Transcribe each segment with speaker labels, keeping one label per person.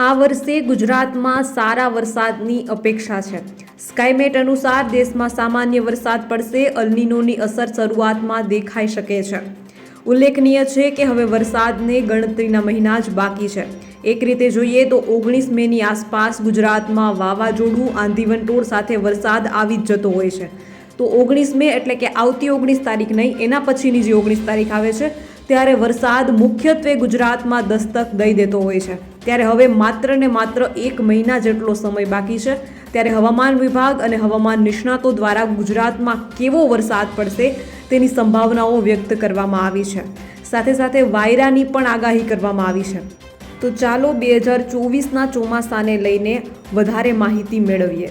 Speaker 1: આ વર્ષે ગુજરાતમાં સારા વરસાદની અપેક્ષા છે. સ્કાયમેટ અનુસાર દેશમાં સામાન્ય વરસાદ પડશે, અલ્નિનોની અસર શરૂઆતમાં દેખાઈ શકે છે. ઉલ્લેખનીય છે કે હવે વરસાદને ગણતરીના મહિના જ બાકી છે. એક રીતે જોઈએ તો ઓગણીસ મેની આસપાસ ગુજરાતમાં વાવાઝોડું આંધીવંટોળ સાથે વરસાદ આવી જ જતો હોય છે. તો ઓગણીસ મે એટલે કે આવતી ઓગણીસ તારીખ નહીં, એના પછીની જે ઓગણીસ તારીખ આવે છે, ત્યારે વરસાદ મુખ્યત્વે ગુજરાતમાં દસ્તક દઈ દેતો હોય છે. ત્યારે હવે માત્ર ને માત્ર એક મહિના જેટલો સમય બાકી છે. ત્યારે હવામાન વિભાગ અને હવામાન નિષ્ણાતો દ્વારા ગુજરાતમાં કેવો વરસાદ પડશે તેની સંભાવનાઓ વ્યક્ત કરવામાં આવી છે. સાથે સાથે વાયરાની પણ આગાહી કરવામાં આવી છે. તો ચાલો બે હજાર ચોવીસના ચોમાસાને લઈને વધારે માહિતી મેળવીએ.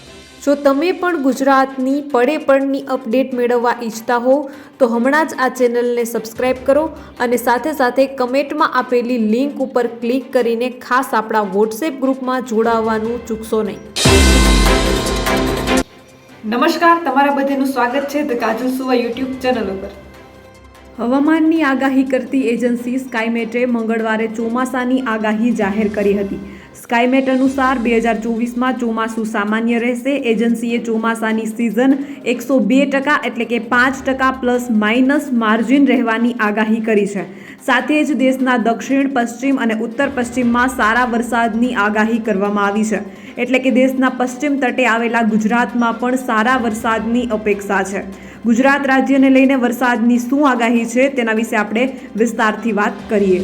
Speaker 1: જો તમે પણ ગુજરાતની પડે પડની અપડેટ મેળવવા ઈચ્છતા હો તો હમણાં જ આ ચેનલને સબસ્ક્રાઇબ કરો અને સાથે સાથે કમેન્ટમાં આપેલી લિંક ઉપર ક્લિક કરીને ખાસ આપણા વોટ્સએપ ગ્રુપમાં જોડાવવાનું ચૂકશો નહીં.
Speaker 2: નમસ્કાર તમારા બધાનું સ્વાગત છે ધ કાજલ સુવા યુટ્યુબ ચેનલ ઉપર.
Speaker 1: હવામાનની આગાહી કરતી એજન્સી સ્કાયમેટે મંગળવારે ચોમાસાની આગાહી જાહેર કરી હતી. સ્કાયમેટ અનુસાર બે હજાર ચોવીસમાં ચોમાસું સામાન્ય રહેશે. એજન્સીએ ચોમાસાની સિઝન એકસો બે ટકા એટલે કે પાંચ ટકા પ્લસ માઇનસ માર્જિન રહેવાની આગાહી કરી છે. સાથે જ દેશના દક્ષિણ, પશ્ચિમ અને ઉત્તર પશ્ચિમમાં સારા વરસાદની આગાહી કરવામાં આવી છે. એટલે કે દેશના પશ્ચિમ તટે આવેલા ગુજરાતમાં પણ સારા વરસાદની અપેક્ષા છે. ગુજરાત રાજ્યને લઈને વરસાદની શું આગાહી છે તેના વિશે આપણે વિસ્તારથી વાત કરીએ.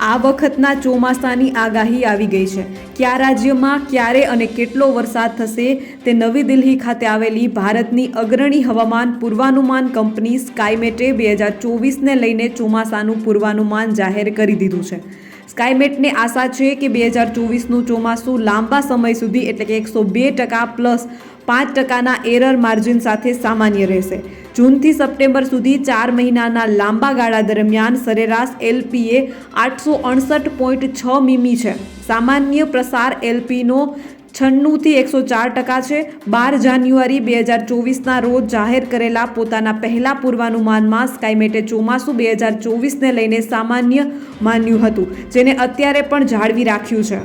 Speaker 1: આ વખતના ચોમાસાની આગાહી આવી ગઈ છે. કયા રાજ્યમાં ક્યારે અને કેટલો વરસાદ થશે તે નવી દિલ્હી ખાતે આવેલી ભારતની અગ્રણી હવામાન પૂર્વાનુમાન કંપની સ્કાયમેટે બે હજાર ચોવીસને લઈને ચોમાસાનું પૂર્વાનુમાન જાહેર કરી દીધું છે. સ્કાયમેટને આશા છે કે બે હજાર ચોવીસનું ચોમાસું લાંબા સમય સુધી એટલે કે એકસો બે ટકા પ્લસ પાંચ ટકાના એરર માર્જિન સાથે સામાન્ય રહેશે. જૂનથી સપ્ટેમ્બર સુધી ચાર મહિનાના લાંબા ગાળા દરમિયાન સરેરાશ એલપીએ આઠસો અડસઠ પોઈન્ટ છ મીમી છે. સામાન્ય પ્રસાર એલપીનો છન્નુંથી એકસો ચાર ટકા છે. બાર જાન્યુઆરી બે હજાર ચોવીસના રોજ જાહેર કરેલા પોતાના પહેલા પૂર્વાનુમાનમાં સ્કાયમેટે ચોમાસું બે હજાર ચોવીસને લઈને સામાન્ય માન્યું હતું, જેને અત્યારે પણ જાળવી રાખ્યું છે.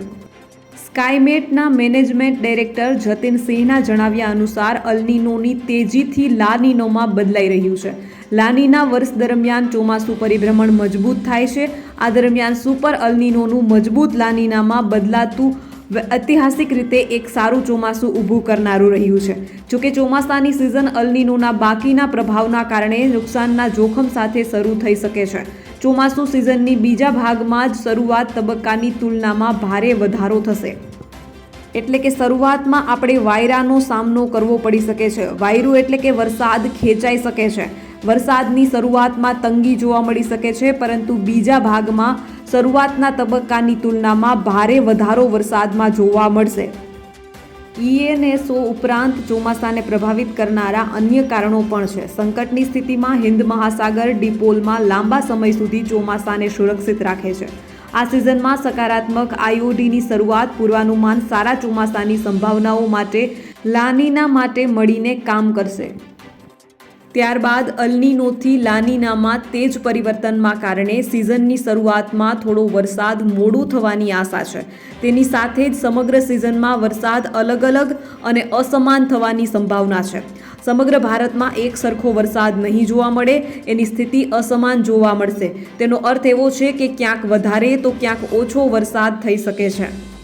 Speaker 1: સ્કાયમેટના મેનેજમેન્ટ ડાયરેક્ટર જતીન સિંહના જણાવ્યા અનુસાર અલ્નીનોની તેજીથી લાનીનોમાં બદલાઈ રહ્યું છે. લાનીના વર્ષ દરમિયાન ચોમાસું પરિભ્રમણ મજબૂત થાય છે. આ દરમિયાન સુપર અલ્નીનોનું મજબૂત લાનીનામાં બદલાતું ઐતિહાસિક રીતે એક સારું ચોમાસું ઊભું કરનારું રહ્યું છે. જોકે ચોમાસાની સિઝન અલ્નીનોના બાકીના પ્રભાવના કારણે નુકસાનના જોખમ સાથે શરૂ થઈ શકે છે. ચોમાસું સિઝનની બીજા ભાગમાં જ શરૂઆત તબક્કાની તુલનામાં ભારે વધારો થશે. એટલે કે શરૂઆતમાં આપણે વાયરાનો સામનો કરવો પડી શકે છે. વાયરું એટલે કે વરસાદ ખેંચાઈ શકે છે. વરસાદની શરૂઆતમાં તંગી જોવા મળી શકે છે, પરંતુ બીજા ભાગમાં શરૂઆતના તબક્કાની તુલનામાં ભારે વધારો વરસાદમાં જોવા મળશે. ઈએનએસઓ ઉપરાંત ચોમાસાને પ્રભાવિત કરનારા અન્ય કારણો પણ છે. સંકટની સ્થિતિમાં હિન્દ મહાસાગર ડિપોલમાં લાંબા સમય સુધી ચોમાસાને સુરક્ષિત રાખે છે. આ સિઝનમાં સકારાત્મક આઈઓડીની શરૂઆત પૂર્વાનુમાન સારા ચોમાસાની સંભાવનાઓ માટે લાનીના માટે મળીને કામ કરશે. ત્યારબાદ અલનીનોથી લાનીનામાં તેજ પરિવર્તનમાં કારણે સિઝનની શરૂઆતમાં થોડો વરસાદ મોડું થવાની આશા છે. તેની સાથે જ સમગ્ર સિઝનમાં વરસાદ અલગ અલગ અને અસમાન થવાની સંભાવના છે. સમગ્ર ભારતમાં એક સરખો વરસાદ નહીં જોવા મળે, એની સ્થિતિ અસમાન જોવા મળશે. તેનો અર્થ એવો છે કે ક્યાંક વધારે તો ક્યાંક ઓછો વરસાદ થઈ શકે છે.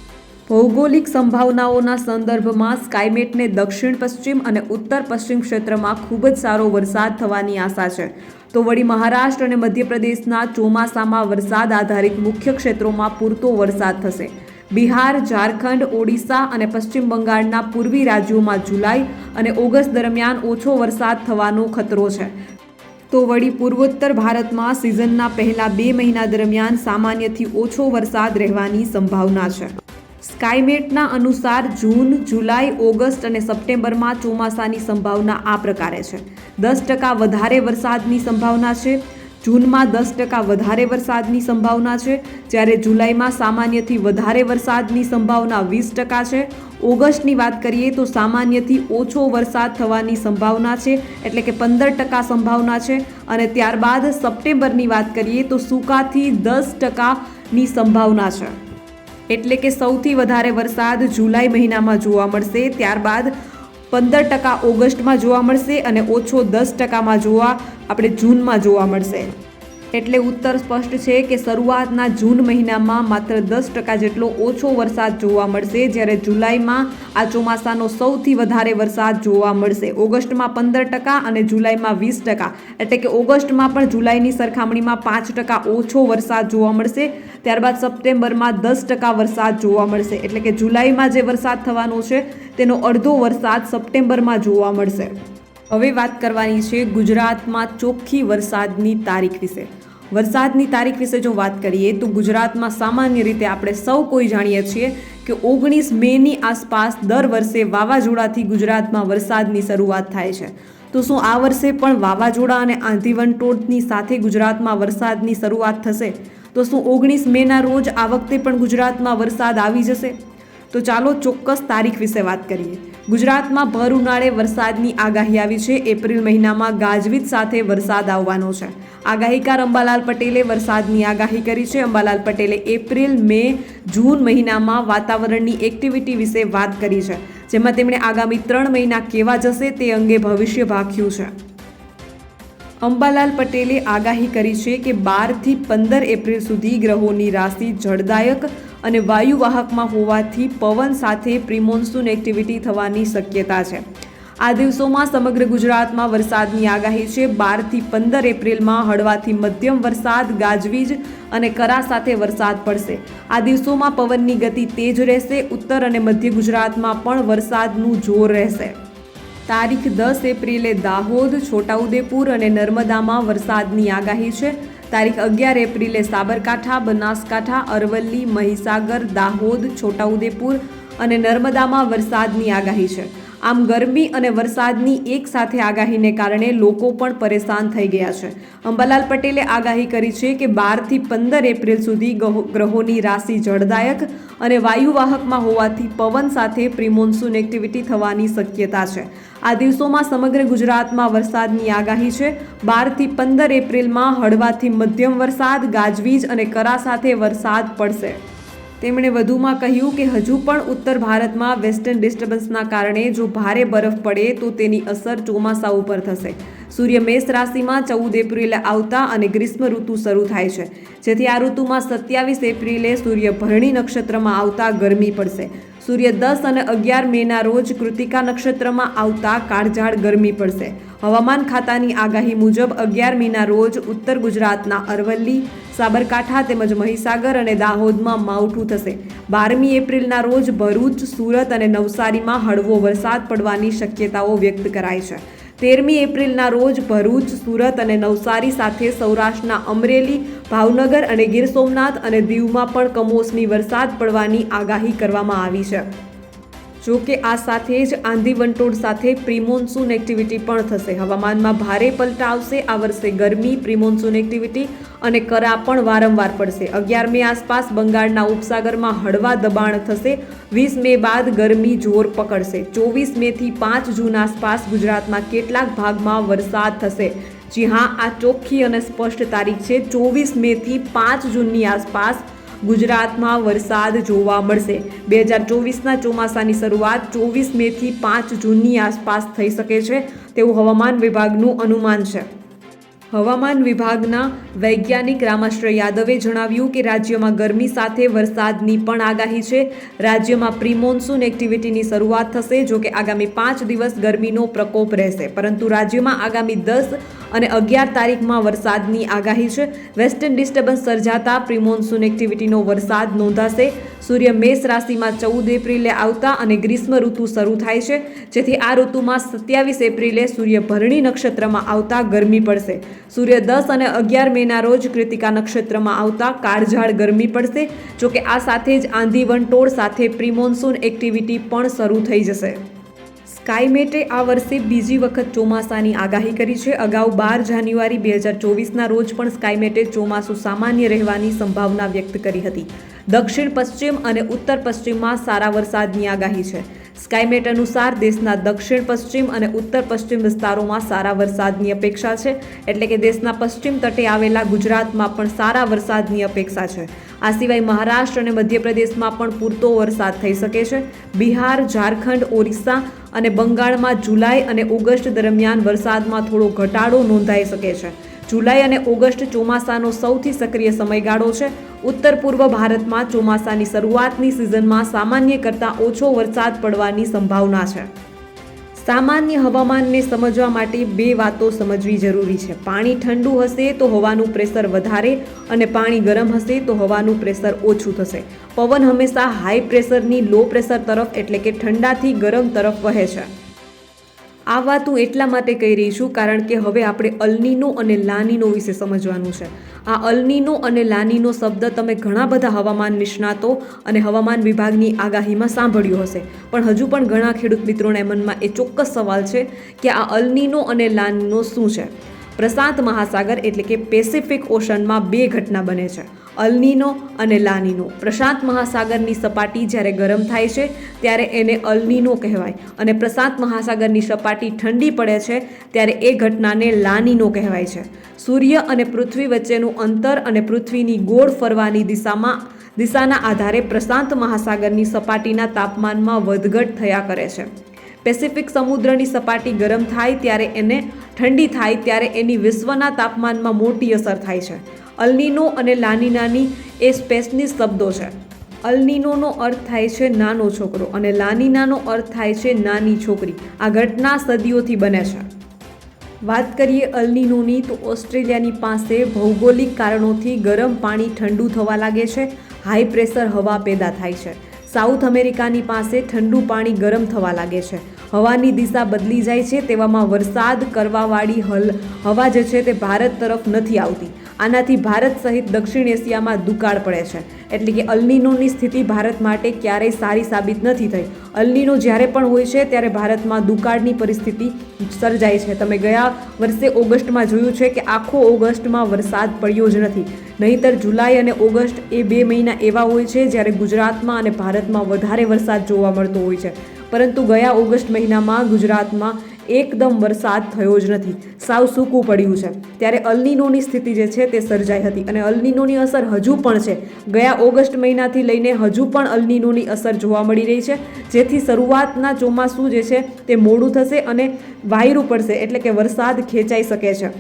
Speaker 1: ભૌગોલિક સંભાવનાઓના સંદર્ભમાં સ્કાયમેટને દક્ષિણ, પશ્ચિમ અને ઉત્તર પશ્ચિમ ક્ષેત્રમાં ખૂબ જ સારો વરસાદ થવાની આશા છે. તો વળી મહારાષ્ટ્ર અને મધ્યપ્રદેશના ચોમાસામાં વરસાદ આધારિત મુખ્ય ક્ષેત્રોમાં પૂરતો વરસાદ થશે. બિહાર, ઝારખંડ, ઓડિશા અને પશ્ચિમ બંગાળના પૂર્વી રાજ્યોમાં જુલાઈ અને ઓગસ્ટ દરમિયાન ઓછો વરસાદ થવાનો ખતરો છે. તો વળી પૂર્વોત્તર ભારતમાં સિઝનના પહેલા બે મહિના દરમિયાન સામાન્યથી ઓછો વરસાદ રહેવાની સંભાવના છે. સ્કાયમેટના અનુસાર જૂન, જુલાઈ, ઓગસ્ટ અને સપ્ટેમ્બરમાં ચોમાસાની સંભાવના આ પ્રકારે છે. દસ ટકા વધારે વરસાદની સંભાવના છે. જૂનમાં દસ ટકા વધારે વરસાદની સંભાવના છે. જ્યારે જુલાઈમાં સામાન્યથી વધારે વરસાદની સંભાવના વીસ ટકા છે. ઓગસ્ટની વાત કરીએ તો સામાન્યથી ઓછો વરસાદ થવાની સંભાવના છે. એટલે કે પંદર ટકા સંભાવના છે. અને ત્યારબાદ સપ્ટેમ્બરની વાત કરીએ તો સૂકાથી દસ ટકાની સંભાવના છે. એટલે કે સૌથી વધારે વરસાદ જુલાઈ મહિનામાં જોવા મળશે. ત્યારબાદ પંદર ટકા ઓગસ્ટમાં જોવા મળશે અને ઓછો દસ ટકામાં જોવા આપણે જૂનમાં જોવા મળશે. એટલે ઉત્તર સ્પષ્ટ છે કે શરૂઆતના જૂન મહિનામાં માત્ર દસ ટકા જેટલો ઓછો વરસાદ જોવા મળશે. જ્યારે જુલાઈમાં આ ચોમાસાનો સૌથી વધારે વરસાદ જોવા મળશે. ઓગસ્ટમાં પંદર ટકા અને જુલાઈમાં વીસ ટકા. એટલે કે ઓગસ્ટમાં પણ જુલાઈની સરખામણીમાં પાંચ ટકા ઓછો વરસાદ જોવા મળશે. ત્યારબાદ સપ્ટેમ્બરમાં દસ ટકા વરસાદ જોવા મળશે. એટલે કે જુલાઈમાં જે વરસાદ થવાનો છે, તેનો અડધો વરસાદ સપ્ટેમ્બરમાં જોવા મળશે. હવે વાત કરવાની છે ગુજરાતમાં ચોખ્ખી વરસાદની તારીખ વિશે. વરસાદની તારીખ વિશે જો વાત કરીએ તો ગુજરાતમાં સામાન્ય રીતે આપણે સૌ કોઈ જાણીએ છીએ કે ઓગણીસ મેની આસપાસ દર વર્ષે વાવાઝોડાથી ગુજરાતમાં વરસાદની શરૂઆત થાય છે. તો શું આ વર્ષે પણ વાવાઝોડા અને આંધી વંટોળની સાથે ગુજરાતમાં વરસાદની શરૂઆત થશે? તો શું ઓગણીસ મેના રોજ આ વખતે પણ ગુજરાતમાં વરસાદ આવી જશે? તો ચાલો ચોક્કસ તારીખ વિશે વાત કરીએ. ગુજરાતમાં ભર ઉનાળે વરસાદની આગાહી આવી છે. એપ્રિલ મહિનામાં ગાજવીજ સાથે વરસાદ આવવાનો છે. આગાહીકાર અંબાલાલ પટેલે વરસાદની આગાહી કરી છે. અંબાલાલ પટેલે એપ્રિલ, મે, જૂન મહિનામાં વાતાવરણની એક્ટિવિટી વિશે વાત કરી છે, જેમાં તેમણે આગામી ત્રણ મહિના કેવા જશે તે અંગે ભવિષ્ય ભાખ્યું છે. અંબાલાલ પટેલે આગાહી કરી છે કે બારથી પંદર એપ્રિલ સુધી ગ્રહોની રાશિ જળદાયક અને વાયુવાહકમાં હોવાથી પવન સાથે પ્રિમોન્સૂન એક્ટિવિટી થવાની શક્યતા છે. આ દિવસોમાં સમગ્ર ગુજરાતમાં વરસાદની આગાહી છે. બારથી પંદર એપ્રિલમાં હળવાથી મધ્યમ વરસાદ, ગાજવીજ અને કરા સાથે વરસાદ પડશે. આ દિવસોમાં પવનની ગતિ તેજ રહેશે. ઉત્તર અને મધ્ય ગુજરાતમાં પણ વરસાદનું જોર રહેશે. તારીખ દસ એપ્રિલે દાહોદ, છોટાઉદેપુર અને નર્મદામાં વરસાદની આગાહી છે. તારીખ અગિયાર એપ્રિલે સાબરકાંઠા બનાસકાંઠા અરવલ્લી મહીસાગર દાહોદ છોટાઉદેપુર અને નર્મદામાં વરસાદની આગાહી છે. આમ ગરમી અને વરસાદની એક સાથે આગાહીને કારણે લોકો પણ પરેશાન થઈ ગયા છે. અંબાલાલ પટેલે આગાહી કરી છે કે બારથી પંદર એપ્રિલ સુધી ગ્રહોની રાશિ જળદાયક અને વાયુવાહકમાં હોવાથી પવન સાથે પ્રિમોન્સૂન એક્ટિવિટી થવાની શક્યતા છે. આ દિવસોમાં સમગ્ર ગુજરાતમાં વરસાદની આગાહી છે. બારથી પંદર એપ્રિલમાં હળવાથી મધ્યમ વરસાદ, ગાજવીજ અને કરા સાથે વરસાદ પડશે. તેમણે વધુમાં કહ્યું કે હજુ પણ ઉત્તર ભારતમાં વેસ્ટર્ન ડિસ્ટર્બન્સના કારણે જો ભારે બરફ પડે તો તેની અસર ચોમાસા ઉપર થશે. સૂર્ય મેષ રાશિમાં ચૌદ એપ્રિલે આવતા અને ગ્રીષ્મ ઋતુ શરૂ થાય છે. જેથી આ ઋતુમાં સત્યાવીસ એપ્રિલે સૂર્ય ભરણી નક્ષત્રમાં આવતા ગરમી પડશે. સૂર્ય દસ અને અગિયાર મેના રોજ કૃતિકા નક્ષત્રમાં આવતા કાળઝાળ ગરમી પડશે. હવામાન ખાતાની આગાહી મુજબ અગિયાર મેના રોજ ઉત્તર ગુજરાતના અરવલ્લી, સાબરકાંઠા તેમજ મહીસાગર અને દાહોદમાં માવઠું થશે. બારમી એપ્રિલના રોજ ભરૂચ, સુરત અને નવસારીમાં હળવો વરસાદ પડવાની શક્યતાઓ વ્યક્ત કરાઈ છે. તેરમી એપ્રિલના રોજ ભરૂચ, સુરત અને નવસારી સાથે સૌરાષ્ટ્રના અમરેલી, ભાવનગર અને ગીર સોમનાથ અને દીવમાં પણ કમોસમી વરસાદ પડવાની આગાહી કરવામાં આવી છે. જો કે આ સાથે જ આંધી વંટોળ સાથે પ્રિમોન્સૂન એક્ટિવિટી પણ થશે. હવામાનમાં ભારે પલટા આવશે આ વર્ષે ગરમી, પ્રિમોન્સૂન એક્ટિવિટી અને કરા પણ વારંવાર પડશે. અગિયાર મે આસપાસ બંગાળના ઉપસાગરમાં હળવા દબાણ થશે. વીસ મે બાદ ગરમી જોર પકડશે. ચોવીસ મેથી પાંચ જૂન આસપાસ ગુજરાતમાં કેટલાક ભાગમાં વરસાદ થશે. જી હા, આ ચોખ્ખી અને સ્પષ્ટ તારીખ છે. ચોવીસ મેથી પાંચ જૂનની આસપાસ ગુજરાતમાં વરસાદ જોવા મળશે. બે હજાર ચોવીસના ચોમાસાની શરૂઆત ચોવીસ મેથી પાંચ જૂનની આસપાસ થઈ શકે છે. તેવું હવામાન વિભાગનું અનુમાન છે. હવામાન વિભાગના વૈજ્ઞાનિક રામાશ્રય યાદવે જણાવ્યું કે રાજ્યમાં ગરમી સાથે વરસાદની પણ આગાહી છે. રાજ્યમાં પ્રિમોન્સૂન એક્ટિવિટીની શરૂઆત થશે જો કે આગામી પાંચ દિવસ ગરમીનો પ્રકોપ રહેશે. પરંતુ રાજ્યમાં આગામી દસ અને અગિયાર તારીખમાં વરસાદની આગાહી છે. વેસ્ટર્ન ડિસ્ટર્બન્સ સર્જાતા પ્રિમોન્સૂન એક્ટિવિટીનો વરસાદ નોંધાશે. સૂર્ય મેષ રાશિમાં ચૌદ એપ્રિલે આવતા અને ગ્રીષ્મ ઋતુ શરૂ થાય છે. જેથી આ ઋતુમાં સત્યાવીસ એપ્રિલે સૂર્ય ભરણી નક્ષત્રમાં આવતા ગરમી પડશે. સૂર્ય દસ અને અગિયાર મેના રોજ કૃતિકા નક્ષત્રમાં આવતા કાળઝાળ ગરમી પડશે. જોકે આ સાથે જ આંધી વંટોળ સાથે પ્રિમોન્સૂન એક્ટિવિટી પણ શરૂ થઈ જશે. સ્કાયમેટે આ વર્ષે બીજી વખત ચોમાસાની આગાહી કરી છે. અગાઉ બાર જાન્યુઆરી બે હજાર ચોવીસના રોજ પણ સ્કાયમેટે ચોમાસું સામાન્ય રહેવાની સંભાવના વ્યક્ત કરી હતી. દક્ષિણ પશ્ચિમ અને ઉત્તર પશ્ચિમમાં સારા વરસાદની આગાહી છે. સ્કાયમેટ અનુસાર દેશના દક્ષિણ, પશ્ચિમ અને ઉત્તર, પશ્ચિમ વિસ્તારોમાં સારા વરસાદની અપેક્ષા છે. એટલે કે દેશના પશ્ચિમ તટે આવેલા ગુજરાતમાં પણ સારા વરસાદની અપેક્ષા છે. આ સિવાય મહારાષ્ટ્ર અને મધ્યપ્રદેશમાં પણ પૂરતો વરસાદ થઈ શકે છે. બિહાર, ઝારખંડ, ઓરિસ્સા અને બંગાળમાં જુલાઈ અને ઓગસ્ટ દરમિયાન વરસાદમાં થોડો ઘટાડો નોંધાઈ શકે છે. જુલાઈ અને ઓગસ્ટ ચોમાસાનો સૌથી સક્રિય સમયગાળો છે. ઉત્તર પૂર્વ ભારતમાં ચોમાસાની શરૂઆતની સિઝનમાં સામાન્ય કરતાં ઓછો વરસાદ પડવાની સંભાવના છે. સામાન્ય હવામાનને સમજવા માટે બે વાતો સમજવી જરૂરી છે. પાણી ઠંડુ હશે તો હવાનું પ્રેશર વધારે અને પાણી ગરમ હશે તો હવાનું પ્રેશર ઓછું થશે. પવન હંમેશા હાઈ પ્રેશરની લો પ્રેશર તરફ એટલે કે ઠંડાથી ગરમ તરફ વહે છે. આ વાત હું એટલા માટે કહી રહી છું કારણ કે હવે આપણે અલનીનો અને લાનીનો વિશે સમજવાનું છે. આ અલનીનો અને લાનીનો શબ્દ તમે ઘણા બધા હવામાન નિષ્ણાતો અને હવામાન વિભાગની આગાહીમાં સાંભળ્યો હશે. પણ હજુ પણ ઘણા ખેડૂત મિત્રોના મનમાં એ ચોક્કસ સવાલ છે કે આ અલનીનો અને લાનીનો શું છે? પ્રશાંત મહાસાગર એટલે કે પેસિફિક ઓશનમાં બે ઘટના બને છે. અલનીનો અને લાનીનો પ્રશાંત મહાસાગરની સપાટી જ્યારે ગરમ થાય છે, ત્યારે એને અલનીનો કહેવાય અને પ્રશાંત મહાસાગરની સપાટી ઠંડી પડે છે, ત્યારે એ ઘટનાને લાનીનો કહેવાય છે. સૂર્ય અને પૃથ્વી વચ્ચેનું અંતર અને પૃથ્વીની ગોળ ફરવાની દિશામાં, દિશાના આધારે પ્રશાંત મહાસાગરની સપાટીના તાપમાનમાં વધઘટ થયા કરે છે. પેસિફિક સમુદ્રની સપાટી ગરમ થાય ત્યારે એને ઠંડી થાય ત્યારે એની વિશ્વના તાપમાનમાં મોટી અસર થાય છે. અલનીનો અને લાનીનાની એ સ્પેસની શબ્દો છે. અલનીનોનો અર્થ થાય છે નાનો છોકરો અને લાનીનાનો અર્થ થાય છે નાની છોકરી. આ ઘટના સદીઓથી બને છે. વાત કરીએ અલનીનોની તો ઓસ્ટ્રેલિયાની પાસે ભૌગોલિક કારણોથી ગરમ પાણી ઠંડુ થવા લાગે છે. હાઈ પ્રેશર હવા પેદા થાય છે. સાઉથ અમેરિકાની પાસે ઠંડુ પાણી ગરમ થવા લાગે છે. હવાની દિશા બદલી જાય છે તેવામાં વરસાદ, કરવાવાળી હલ, હવા જે છે તે ભારત તરફ નથી આવતી. આનાથી ભારત સહિત દક્ષિણ એશિયામાં દુકાળ પડે છે. એટલે કે અલ્નિનોની સ્થિતિ ભારત માટે ક્યારેય સારી સાબિત નથી થઈ. અલ્નિનો જ્યારે પણ હોય છે, ત્યારે ભારતમાં દુકાળની પરિસ્થિતિ સર્જાય છે. તમે ગયા વર્ષે ઓગસ્ટમાં જોયું છે કે આખો ઓગસ્ટમાં વરસાદ પડ્યો જ નથી. નહીંતર જુલાઈ અને ઓગસ્ટ એ બે મહિના એવા હોય છે, જ્યારે ગુજરાતમાં અને ભારતમાં વધારે વરસાદ જોવા મળતો હોય છે. પરંતુ ગયા ઓગસ્ટ મહિનામાં ગુજરાતમાં એકદમ વરસાદ થયો જ નથી. સાવ સૂકું પડ્યું છે. ત્યારે અલનીનોની સ્થિતિ જે છે તે સર્જાઈ હતી અને અલનીનોની અસર હજુ પણ છે. ગયા ઓગસ્ટ મહિનાથી લઈને હજુ પણ અલનીનોની અસર જોવા મળી રહી છે. જેથી શરૂઆતના ચોમાસું જે છે તે મોડું થશે અને વાયરું પડશે એટલે કે વરસાદ ખેંચાઈ શકે છે.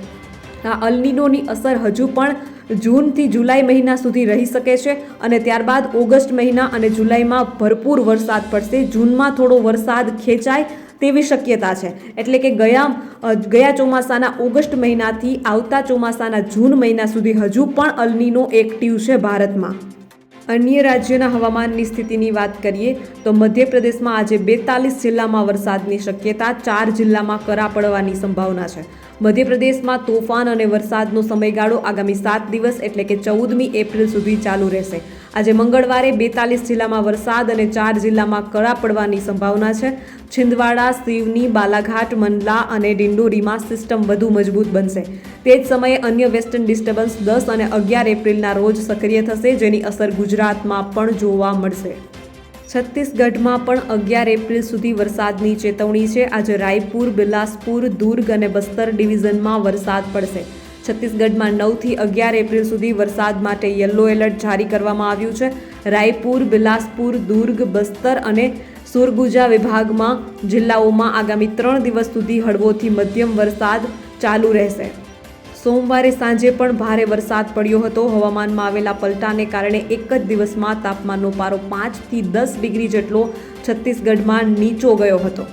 Speaker 1: આ અલનીનોની અસર હજુ પણ જૂનથી જુલાઈ મહિના સુધી રહી શકે છે અને ત્યારબાદ ઓગસ્ટ મહિના અને જુલાઈમાં ભરપૂર વરસાદ પડશે. જૂનમાં થોડો વરસાદ ખેંચાય તેવી શક્યતા છે. એટલે કે ગયા ગયા ચોમાસાના ઓગસ્ટ મહિનાથી આવતા ચોમાસાના જૂન મહિના સુધી હજુ પણ અલનીનો એક્ટિવ છે ભારતમાં. અન્ય રાજ્યોના હવામાનની સ્થિતિની વાત કરીએ, તો મધ્યપ્રદેશમાં આજે બેતાલીસ જિલ્લામાં વરસાદની શક્યતા, ચાર જિલ્લામાં કરા પડવાની સંભાવના છે. મધ્યપ્રદેશમાં તોફાન અને વરસાદનો સમયગાળો આગામી સાત દિવસ એટલે કે ચૌદમી એપ્રિલ સુધી ચાલુ રહેશે. આજે મંગળવારે બેતાલીસ જિલ્લામાં વરસાદ અને ચાર જિલ્લામાં કરા પડવાની સંભાવના છે. છિંદવાડા, સિવની, બાલાઘાટ, મંડલા અને ડિંડોરીમાં સિસ્ટમ વધુ મજબૂત બનશે. તે જ સમયે અન્ય વેસ્ટર્ન ડિસ્ટર્બન્સ દસ અને અગિયાર એપ્રિલના રોજ સક્રિય થશે, જેની અસર ગુજરાતમાં પણ જોવા મળશે. છત્તીસગઢમાં પણ અગિયાર એપ્રિલ સુધી વરસાદની ચેતવણી છે. આજે રાયપુર, બિલાસપુર, દુર્ગ અને બસ્તર ડિવિઝનમાં વરસાદ પડશે. છત્તીસગઢમાં નવથી અગિયાર એપ્રિલ સુધી વરસાદ માટે યલો એલર્ટ જારી કરવામાં આવ્યું છે. રાયપુર, બિલાસપુર, દુર્ગ, બસ્તર અને સુરગુજા વિભાગમાં જિલ્લાઓમાં આગામી ત્રણ દિવસ સુધી હળવોથી મધ્યમ વરસાદ ચાલુ રહેશે. સોમવારે સાંજે પણ ભારે વરસાદ પડ્યો હતો. હવામાનમાં આવેલા પલટાને કારણે એક જ દિવસમાં તાપમાનનો પારો પાંચથી દસ ડિગ્રી જેટલો છત્તીસગઢમાં નીચો ગયો હતો.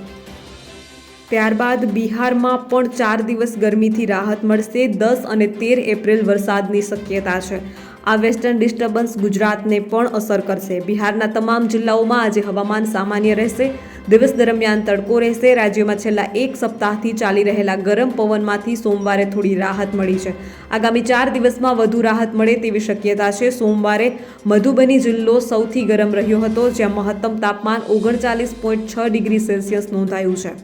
Speaker 1: ત્યારબાદ બિહારમાં પણ ચાર દિવસ ગરમીથી રાહત મળશે. દસ અને તેર એપ્રિલ વરસાદની શક્યતા છે. આ વેસ્ટર્ન ડિસ્ટર્બન્સ ગુજરાતને પણ અસર કરશે. બિહારના તમામ જિલ્લાઓમાં આજે હવામાન સામાન્ય રહેશે. દિવસ દરમિયાન તડકો રહેશે. રાજ્યમાં છેલ્લા એક સપ્તાહથી ચાલી રહેલા ગરમ પવનમાંથી સોમવારે થોડી રાહત મળી છે. આગામી ચાર દિવસમાં વધુ રાહત મળે તેવી શક્યતા છે. સોમવારે મધુબની જિલ્લો સૌથી ગરમ રહ્યો હતો, જ્યાં મહત્તમ તાપમાન ઓગણચાલીસ પોઈન્ટ છ ડિગ્રી સેલ્સિયસ નોંધાયું છે.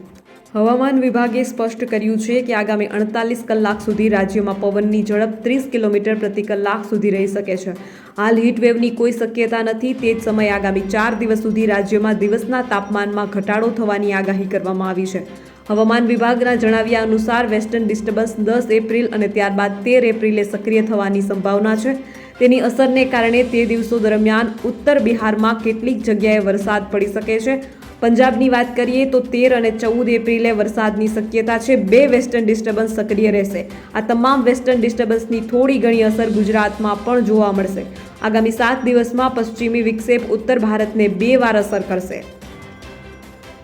Speaker 1: હવામાન વિભાગે સ્પષ્ટ કર્યું છે કે આગામી અડતાલીસ કલાક સુધી રાજ્યમાં પવનની ઝડપ ત્રીસ કિલોમીટર પ્રતિ કલાક સુધી રહી શકે છે. હાલ હીટવેવની કોઈ શક્યતા નથી, તે જ સમયે આગામી ચાર દિવસ સુધી રાજ્યમાં દિવસના તાપમાનમાં ઘટાડો થવાની આગાહી કરવામાં આવી છે. હવામાન વિભાગના જણાવ્યા અનુસાર વેસ્ટર્ન ડિસ્ટર્બન્સ દસ એપ્રિલ અને ત્યારબાદ તેર એપ્રિલે સક્રિય થવાની સંભાવના છે. તેની અસરને કારણે તે દિવસો દરમિયાન ઉત્તર બિહારમાં કેટલીક જગ્યાએ વરસાદ પડી શકે છે. પંજાબની વાત કરીએ તો તેર અને ચૌદ એપ્રિલે વરસાદની શક્યતા છે. બે વેસ્ટર્ન ડિસ્ટર્બન્સ સક્રિય રહેશે. આ તમામ વેસ્ટર્ન ડિસ્ટર્બન્સની થોડી ઘણી અસર ગુજરાતમાં પણ જોવા મળશે. આગામી સાત દિવસમાં પશ્ચિમી વિક્ષેપ ઉત્તર ભારતને બે વાર અસર કરશે.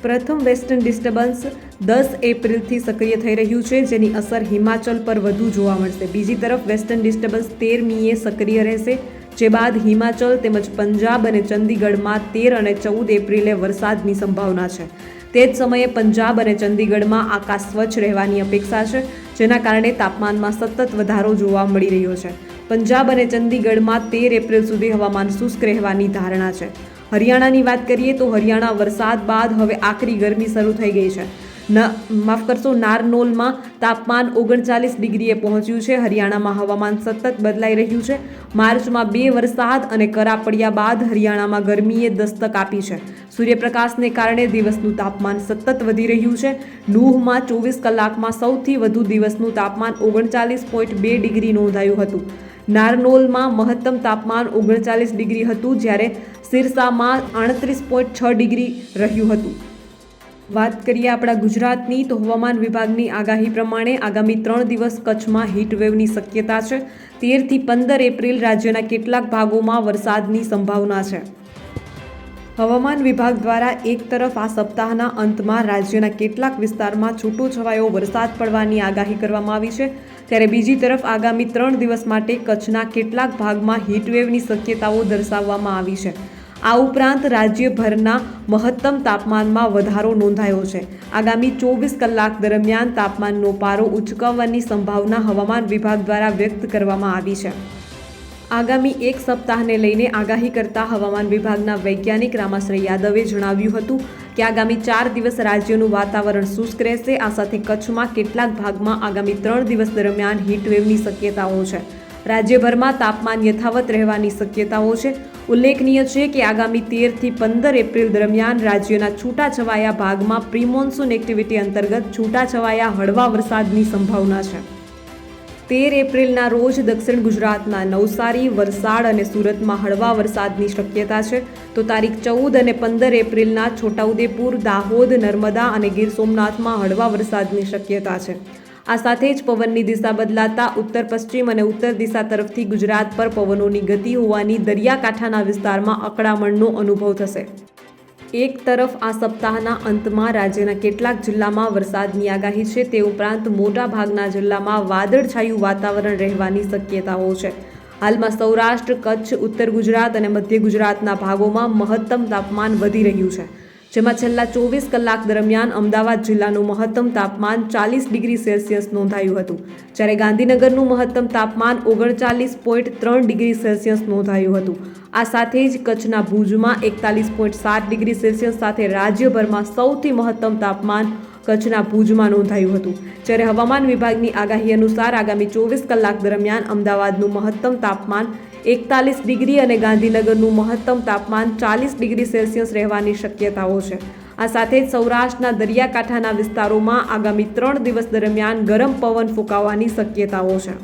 Speaker 1: પ્રથમ વેસ્ટર્ન ડિસ્ટર્બન્સ દસ એપ્રિલથી સક્રિય થઈ રહ્યું છે, જેની અસર હિમાચલ પર વધુ જોવા મળશે. બીજી તરફ વેસ્ટર્ન ડિસ્ટર્બન્સ તેરમીએ સક્રિય રહેશે. જે બાદ હિમાચલ તેમજ પંજાબ અને ચંદીગઢમાં તેર અને ચૌદ એપ્રિલે વરસાદની સંભાવના છે. તે જ સમયે પંજાબ અને ચંદીગઢમાં આકાશ સ્વચ્છ રહેવાની અપેક્ષા છે, જેના કારણે તાપમાનમાં સતત વધારો જોવા મળી રહ્યો છે. પંજાબ અને ચંદીગઢમાં તેર એપ્રિલ સુધી હવામાન શુષ્ક રહેવાની ધારણા છે. હરિયાણાની વાત કરીએ તો હરિયાણા વરસાદ બાદ હવે આકરી ગરમી શરૂ થઈ ગઈ છે. માફ કરશો, નારનોલમાં તાપમાન ઓગણચાલીસ ડિગ્રીએ પહોંચ્યું છે. હરિયાણામાં હવામાન સતત બદલાઈ રહ્યું છે. માર્ચમાં બે વરસાદ અને કરા પડ્યા બાદ હરિયાણામાં ગરમીએ દસ્તક આપી છે. સૂર્યપ્રકાશને કારણે દિવસનું તાપમાન સતત વધી રહ્યું છે. નુહમાં ચોવીસ કલાકમાં સૌથી વધુ દિવસનું તાપમાન ઓગણચાલીસ પોઈન્ટ બે ડિગ્રી નોંધાયું હતું. નારનોલમાં મહત્તમ તાપમાન ઓગણચાલીસ ડિગ્રી હતું, જ્યારે સિરસામાં આડત્રીસ પોઈન્ટ છ ડિગ્રી રહ્યું હતું. વાત કરીએ આપણા ગુજરાતની, તો હવામાન વિભાગની આગાહી પ્રમાણે આગામી ત્રણ દિવસ કચ્છમાં હીટવેવની શક્યતા છે. તેરથી પંદર એપ્રિલ રાજ્યના કેટલાક ભાગોમાં વરસાદની સંભાવના છે. હવામાન વિભાગ દ્વારા એક તરફ આ સપ્તાહના અંતમાં રાજ્યના કેટલાક વિસ્તારમાં છૂટો છવાયો વરસાદ પડવાની આગાહી કરવામાં આવી છે. ત્યારે બીજી તરફ આગામી ત્રણ દિવસ માટે કચ્છના કેટલાક ભાગમાં હીટવેવની શક્યતાઓ દર્શાવવામાં આવી છે. આ ઉપરાંત રાજ્યભરના મહત્તમ તાપમાનમાં વધારો નોંધાયો છે. આગામી ચોવીસ કલાક દરમિયાન તાપમાનનો પારો ઉચકવવાની સંભાવના હવામાન વિભાગ દ્વારા વ્યક્ત કરવામાં આવી છે. આગામી એક સપ્તાહને લઈને આગાહી કરતા હવામાન વિભાગના વૈજ્ઞાનિક રામાશ્રય યાદવે જણાવ્યું હતું કે આગામી ચાર દિવસ રાજ્યનું વાતાવરણ શુષ્ક રહેશે. આ સાથે કચ્છમાં કેટલાક ભાગમાં આગામી ત્રણ દિવસ દરમિયાન હીટવેવની શક્યતાઓ છે. રાજ્યભરમાં તાપમાન યથાવત રહેવાની શક્યતાઓ છે. ઉલ્લેખનીય છે કે આગામી તેરથી પંદર એપ્રિલ દરમિયાન રાજ્યના છૂટાછવાયા ભાગમાં પ્રિમોન્સૂન એક્ટિવિટી અંતર્ગત છૂટાછવાયા હળવા વરસાદની સંભાવના છે. તેર એપ્રિલના રોજ દક્ષિણ ગુજરાતના નવસારી વલસાડ અને સુરતમાં હળવા વરસાદની શક્યતા છે. તો તારીખ ચૌદ અને પંદર એપ્રિલના છોટાઉદેપુર, દાહોદ, નર્મદા અને ગીર સોમનાથમાં હળવા વરસાદની શક્યતા છે. આ સાથે જ પવનની દિશા બદલાતા ઉત્તર, પશ્ચિમ અને ઉત્તર દિશા તરફથી ગુજરાત પર પવનોની ગતિ હોવાની દરિયાકાંઠાના વિસ્તારમાં અકળામણનો અનુભવ થશે. એક તરફ આ સપ્તાહના અંતમાં રાજ્યના કેટલાક જિલ્લામાં વરસાદની આગાહી છે, તે ઉપરાંત મોટા ભાગના જિલ્લામાં વાદળછાયું વાતાવરણ રહેવાની શક્યતાઓ છે. હાલમાં સૌરાષ્ટ્ર, કચ્છ, ઉત્તર ગુજરાત અને મધ્ય ગુજરાતના ભાગોમાં મહત્તમ તાપમાન વધી રહ્યું છે. જેમાં છેલ્લા ચોવીસ કલાક દરમિયાન અમદાવાદ જિલ્લાનું મહત્તમ તાપમાન ચાલીસ ડિગ્રી સેલ્સિયસ નોંધાયું હતું. જ્યારે ગાંધીનગરનું મહત્તમ તાપમાન ઓગણચાલીસ પોઈન્ટ ત્રણ ડિગ્રી સેલ્સિયસ નોંધાયું હતું. આ સાથે જ કચ્છના ભુજમાં એકતાલીસ પોઈન્ટ સાત ડિગ્રી સેલ્સિયસ સાથે રાજ્યભરમાં સૌથી મહત્તમ તાપમાન કચ્છના ભુજમાં નોંધાયું હતું. જ્યારે હવામાન વિભાગની આગાહી અનુસાર આગામી ચોવીસ કલાક દરમિયાન અમદાવાદનું મહત્તમ તાપમાન એકતાલીસ ડિગ્રી અને ગાંધીનગરનું મહત્તમ તાપમાન ચાલીસ ડિગ્રી સેલ્સિયસ રહેવાની શક્યતાઓ છે. આ સાથે જ સૌરાષ્ટ્રના દરિયાકાંઠાના વિસ્તારોમાં આગામી ત્રણ દિવસ દરમિયાન ગરમ પવન ફૂંકાવાની શક્યતાઓ છે.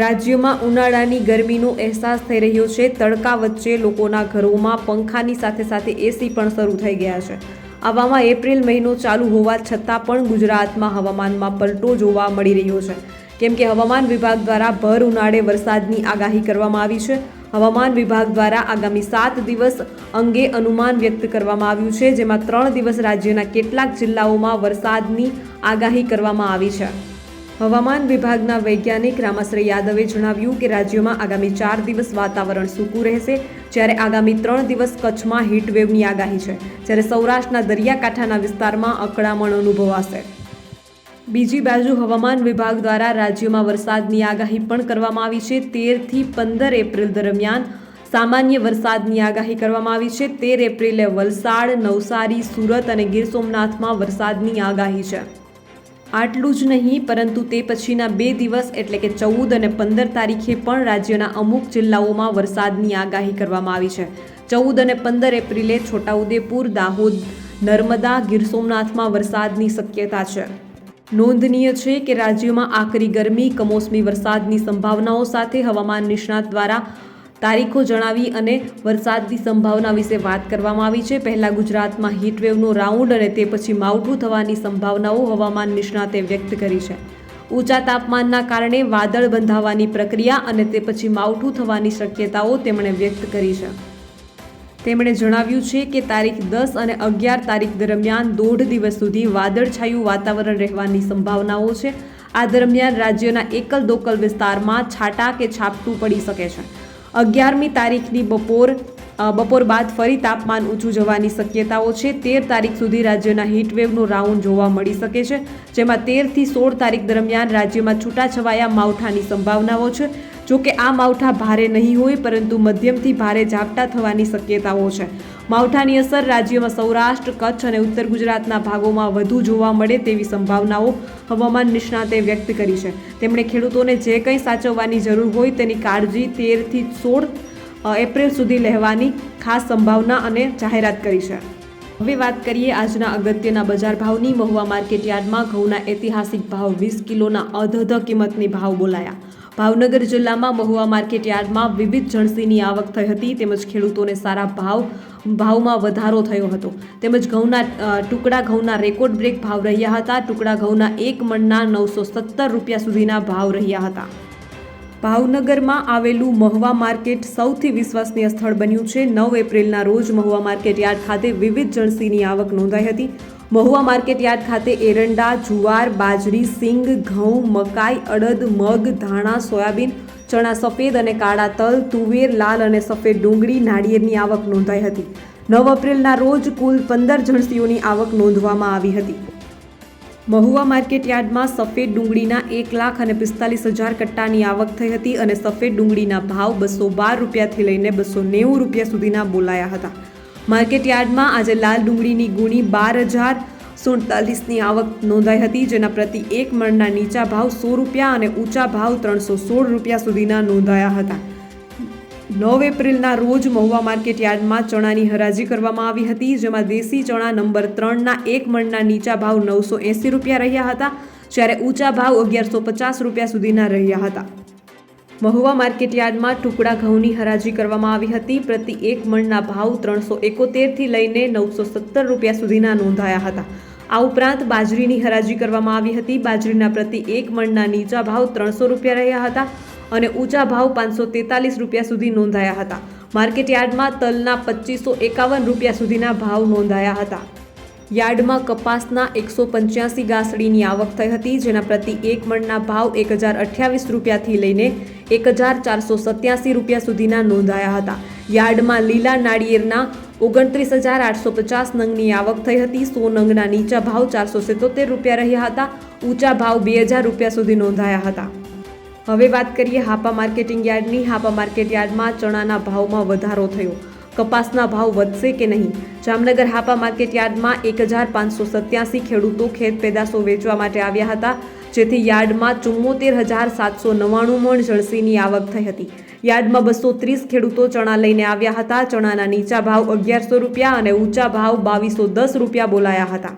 Speaker 1: રાજ્યમાં ઉનાળાની ગરમીનો અહેસાસ થઈ રહ્યો છે. તડકા વચ્ચે લોકોના ઘરોમાં પંખાની સાથે સાથે એસી પણ શરૂ થઈ ગયા છે. આવામાં એપ્રિલ મહિનો ચાલુ હોવા છતાં પણ ગુજરાતમાં હવામાનમાં પલટો જોવા મળી રહ્યો છે. કેમ કે હવામાન વિભાગ દ્વારા ભર ઉનાળે વરસાદની આગાહી કરવામાં આવી છે. હવામાન વિભાગ દ્વારા આગામી સાત દિવસ અંગે અનુમાન વ્યક્ત કરવામાં આવ્યું છે, જેમાં ત્રણ દિવસ રાજ્યના કેટલાક જિલ્લાઓમાં વરસાદની આગાહી કરવામાં આવી છે. હવામાન વિભાગના વૈજ્ઞાનિક રામાશ્રી યાદવે જણાવ્યું કે રાજ્યમાં આગામી ચાર દિવસ વાતાવરણ સૂકું રહેશે, જ્યારે આગામી ત્રણ દિવસ કચ્છમાં હીટવેવની આગાહી છે, જ્યારે સૌરાષ્ટ્રના દરિયાકાંઠાના વિસ્તારમાં અકળામણ અનુભવાશે. બીજી બાજુ હવામાન વિભાગ દ્વારા રાજ્યમાં વરસાદની આગાહી પણ કરવામાં આવી છે. તેરથી પંદર એપ્રિલ દરમિયાન સામાન્ય વરસાદની આગાહી કરવામાં આવી છે. તેર એપ્રિલે વલસાડ, નવસારી, સુરત અને ગીર સોમનાથમાં વરસાદની આગાહી છે. આટલું જ નહીં, પરંતુ તે પછીના બે દિવસ એટલે કે ચૌદ અને પંદર તારીખે પણ રાજ્યના અમુક જિલ્લાઓમાં વરસાદની આગાહી કરવામાં આવી છે. ચૌદ અને પંદર એપ્રિલે છોટાઉદેપુર, દાહોદ, નર્મદા, ગીર સોમનાથમાં વરસાદની શક્યતા છે. નોંધનીય છે કે રાજ્યમાં આકરી ગરમી, કમોસમી વરસાદની સંભાવનાઓ સાથે હવામાન નિષ્ણાત દ્વારા તારીખો જણાવી અને વરસાદની સંભાવના વિશે વાત કરવામાં આવી છે. પહેલાં ગુજરાતમાં હીટવેવનો રાઉન્ડ અને તે પછી માવઠું થવાની સંભાવનાઓ હવામાન નિષ્ણાતે વ્યક્ત કરી છે. ઊંચા તાપમાનના કારણે વાદળ બંધાવવાની પ્રક્રિયા અને તે પછી માવઠું થવાની શક્યતાઓ તેમણે વ્યક્ત કરી છે. તેમણે જણાવ્યું છે કે તારીખ દસ અને અગિયાર તારીખ દરમિયાન દોઢ દિવસ સુધી વાદળછાયું વાતાવરણ રહેવાની સંભાવનાઓ છે. આ દરમિયાન રાજ્યના એકલ દોકલ વિસ્તારમાં છાંટા કે છાપટું પડી શકે છે. અગિયારમી તારીખની બપોર બપોર બાદ ફરી તાપમાન ઊંચું જવાની શક્યતાઓ છે. તેર તારીખ સુધી રાજ્યના હીટવેવનો રાઉન્ડ જોવા મળી શકે છે, જેમાં તેરથી સોળ તારીખ દરમિયાન રાજ્યમાં છૂટાછવાયા માવઠાની સંભાવનાઓ છે. જો કે આ માવઠા ભારે નહીં હોય, પરંતુ મધ્યમથી ભારે ઝાપટા થવાની શક્યતાઓ છે. માવઠાની અસર રાજ્યમાં સૌરાષ્ટ્ર, કચ્છ અને ઉત્તર ગુજરાતના ભાગોમાં વધુ જોવા મળે તેવી સંભાવનાઓ હવામાન નિષ્ણાતે વ્યક્ત કરી છે. તેમણે ખેડૂતોને જે કંઈ સાચવવાની જરૂર હોય તેની કાળજી તેરથી સોળ એપ્રિલ સુધી લેવાની ખાસ સંભાવના અને જાહેરાત કરી છે. હવે વાત કરીએ આજના અગત્યના બજાર ભાવની. મહુવા માર્કેટ યાર્ડમાં ઘઉંના ઐતિહાસિક ભાવ વીસ કિલોના અધધ કિંમતની ભાવ બોલાયા. ભાવનગર જિલ્લામાં મહુવા માર્કેટ યાર્ડમાં વિવિધ જણસીની આવક થઈ હતી તેમજ ખેડૂતોને સારા ભાવ, ભાવમાં વધારો થયો હતો. તેમજ ઘઉંના ટુકડા ઘઉંના રેકોર્ડ બ્રેક ભાવ રહ્યા હતા. ટુકડા ઘઉંના એક મણના નવસો સત્તર રૂપિયા સુધીના ભાવ રહ્યા હતા. ભાવનગરમાં આવેલું મહુવા માર્કેટ સૌથી વિશ્વસનીય સ્થળ બન્યું છે. નવ એપ્રિલના રોજ મહુવા માર્કેટ યાર્ડ ખાતે વિવિધ જણસીની આવક નોંધાઈ હતી. મહુવા માર્કેટ યાર્ડ ખાતે એરંડા, જુવાર, બાજરી, સિંગ, ઘઉં, મકાઈ, અડદ, મગ, ધાણા, સોયાબીન, ચણા સફેદ અને કાળા તલ, તુવેર, લાલ અને સફેદ ડુંગળી નાળિયેરની આવક નોંધાઈ હતી. નવ એપ્રિલના રોજ કુલ પંદર જણસીઓની આવક નોંધવામાં આવી હતી. મહુવા માર્કેટ યાર્ડમાં સફેદ ડુંગળીના એક લાખ અને પિસ્તાલીસ હજાર કટ્ટાની આવક થઈ હતી અને સફેદ ડુંગળીના ભાવ બસો બાર રૂપિયાથી લઈને બસો નેવું રૂપિયા સુધીના બોલાયા હતા. માર્કેટ યાર્ડમાં આજે લાલ ડુંગળીની ગુણી બાર હજાર સુડતાલીસની આવક નોંધાઈ હતી, જેના પ્રતિ એક મણના નીચા ભાવ સો રૂપિયા અને ઊંચા ભાવ ત્રણસો સોળ રૂપિયા સુધીના નોંધાયા હતા. નવ એપ્રિલના રોજ મહુવા માર્કેટ યાર્ડમાં ચણાની હરાજી કરવામાં આવી હતી, જેમાં દેશી ચણા નંબર ત્રણના એક મણના નીચા ભાવ નવસો એંસી રૂપિયા રહ્યા હતા, જ્યારે ઊંચા ભાવ અગિયારસો પચાસ રૂપિયા સુધીના રહ્યા હતા. મહુવા માર્કેટ યાર્ડમાં ટુકડા ઘઉંની હરાજી કરવામાં આવી હતી. પ્રતિ એક મણના ભાવ ત્રણસો એકોતેરથી લઈને નવસો સત્તર રૂપિયા સુધીના નોંધાયા હતા. આ ઉપરાંત બાજરીની હરાજી કરવામાં આવી હતી. બાજરીના પ્રતિ એક મણના નીચા ભાવ ત્રણસો રૂપિયા રહ્યા હતા અને ઊંચા ભાવ પાંચસો તેતાલીસ રૂપિયા સુધી નોંધાયા હતા. માર્કેટ યાર્ડમાં તલના પચીસો એકાવન રૂપિયા સુધીના ભાવ નોંધાયા હતા. યાર્ડમાં કપાસના એકસો પંચ્યાસી ગાસડીની આવક થઈ હતી, જેના પ્રતિ એક મણના ભાવ એક હજાર અઠ્યાવીસ રૂપિયાથી લઈને એક હજાર ચારસો સત્યાસી રૂપિયા સુધીના નોંધાયા હતા. યાર્ડમાં લીલા નાળિયેરના ઓગણત્રીસ હજાર આઠસો પચાસ નંગની આવક થઈ હતી, સો નંગના નીચા ભાવ ચારસો સિત્તોતેર રૂપિયા રહ્યા હતા, ઊંચા ભાવ બે હજાર રૂપિયા સુધી નોંધાયા હતા. હવે વાત કરીએ હાપા માર્કેટિંગ યાર્ડની. હાપા માર્કેટ યાર્ડમાં ચણાના ભાવમાં વધારો થયો. કપાસના ભાવ વધશે કે નહીં? જામનગર હાપા માર્કેટ યાર્ડમાં એક હજાર પાંચસો સત્યાસી ખેડૂતો ખેત પેદાશો વેચવા માટે આવ્યા હતા, જેથી યાર્ડમાં ચુમ્મોતેર હજાર સાતસો નવ્વાણું મણ જળસીની આવક થઈ હતી. યાર્ડમાં બસો ત્રીસ ખેડૂતો ચણા લઈને આવ્યા હતા, ચણાના નીચા ભાવ અગિયારસો રૂપિયા અને ઊંચા ભાવ બાવીસો દસ રૂપિયા બોલાયા હતા.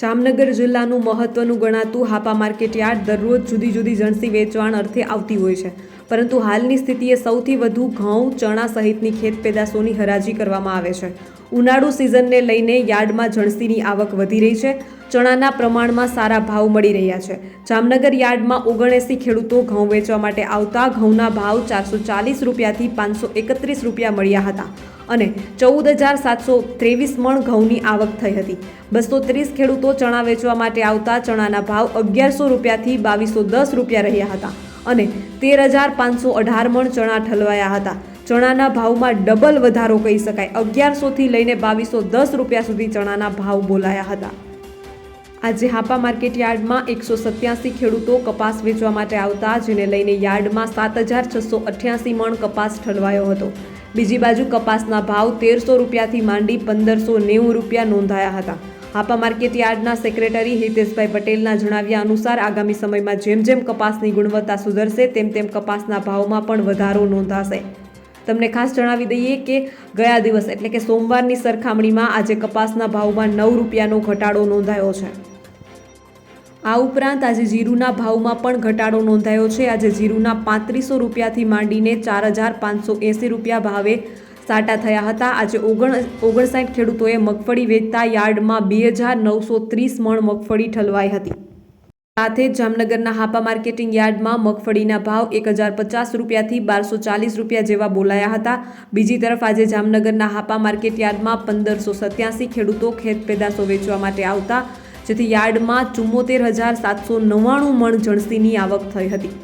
Speaker 1: જામનગર જિલ્લાનું મહત્વનું ગણાતું હાપા માર્કેટ યાર્ડ દરરોજ જુદી જુદી જણસી વેચવાણ અર્થે આવતી હોય છે. પરંતુ હાલની સ્થિતિએ સૌથી વધુ ઘઉં, ચણા સહિતની ખેત પેદાશોની હરાજી કરવામાં આવે છે. ઉનાળુ સિઝનને લઈને યાર્ડમાં જણસીની આવક વધી રહી છે. ચણાના પ્રમાણમાં સારા ભાવ મળી રહ્યા છે. જામનગર યાર્ડમાં ઓગણએંસી ખેડૂતો ઘઉં વેચવા માટે આવતા. ઘઉંના ભાવ ચારસો ચાલીસ રૂપિયાથી પાંચસો એકત્રીસ રૂપિયા મળ્યા હતા. અને ચૌદ હજાર સાતસો ત્રેવીસ મણ ઘઉંની આવક થઈ હતી. બસો ત્રીસ ખેડૂતો ચણા વેચવા માટે આવતા ચણાના ભાવ અગિયારસો રૂપિયાથી બાવીસો દસ રૂપિયા રહ્યા હતા અને તેર હજાર પાંચસો અઢાર મણ ચણા ઠલવાયા હતા. ચણાના ભાવમાં ડબલ વધારો કહી શકાય. અગિયારસોથી લઈને બાવીસો દસ રૂપિયા સુધી ચણાના ભાવ બોલાયા હતા. આજે હાપા માર્કેટ યાર્ડમાં એકસો સત્યાસી ખેડૂતો કપાસ વેચવા માટે આવતા, જેને લઈને યાર્ડમાં સાત હજાર છસો અઠ્યાસી મણ કપાસ ઠલવાયો હતો. બીજી બાજુ કપાસના ભાવ તેરસો રૂપિયાથી માંડી પંદરસો નેવું રૂપિયા નોંધાયા હતા. હાપા માર્કેટ યાર્ડના સેક્રેટરી હિતેશભાઈ પટેલના જણાવ્યા અનુસાર, આગામી સમયમાં જેમ જેમ કપાસની ગુણવત્તા સુધરશે, તેમ તેમ કપાસના ભાવમાં પણ વધારો નોંધાશે. તમને ખાસ જણાવી દઈએ કે ગયા દિવસ, એટલે કે સોમવારની સરખામણીમાં આજે કપાસના ભાવમાં નવ રૂપિયાનો ઘટાડો નોંધાયો છે. આ ઉપરાંત આજે જીરુના ભાવમાં પણ ઘટાડો નોંધાયો છે. આજે જીરુના પાંત્રીસો રૂપિયાથી માંડીને ચાર હજાર પાંચસો એંસી રૂપિયા ભાવે સાટા થયા હતા. આજે ઓગણ ઓગણસાઠ ખેડૂતોએ મગફળી વેચતા યાર્ડમાં બે હજાર નવસો ત્રીસ મણ મગફળી ઠલવાઈ હતી. સાથે જામનગરના હાપા માર્કેટિંગ યાર્ડમાં મગફળીના ભાવ એક હજાર પચાસ રૂપિયાથી બારસો ચાલીસ રૂપિયા જેવા બોલાયા હતા. બીજી તરફ આજે જામનગરના હાપા માર્કેટ યાર્ડમાં પંદરસો સત્યાસી ખેડૂતો ખેત પેદાશો વેચવા માટે આવતા જેથી યાર્ડમાં ચુમ્મોતેર હજાર સાતસો નવ્વાણું મણ જણસીની આવક થઈ હતી.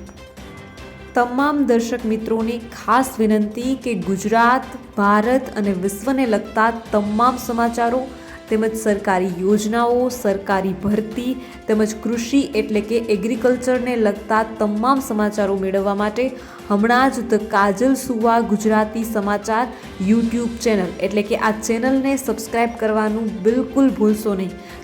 Speaker 1: તમામ દર્શક મિત્રોને ખાસ વિનંતી કે ગુજરાત, ભારત અને વિશ્વને લગતા તમામ સમાચારો તેમજ સરકારી યોજનાઓ, સરકારી ભરતી તેમજ કૃષિ એટલે કે એગ્રીકલ્ચરને લગતા તમામ સમાચારો મેળવવા માટે હમણાં જ ધ કાજલ સુવા ગુજરાતી સમાચાર યુટ્યુબ ચેનલ એટલે કે આ ચેનલને સબસ્ક્રાઈબ કરવાનું બિલકુલ ભૂલશો નહીં.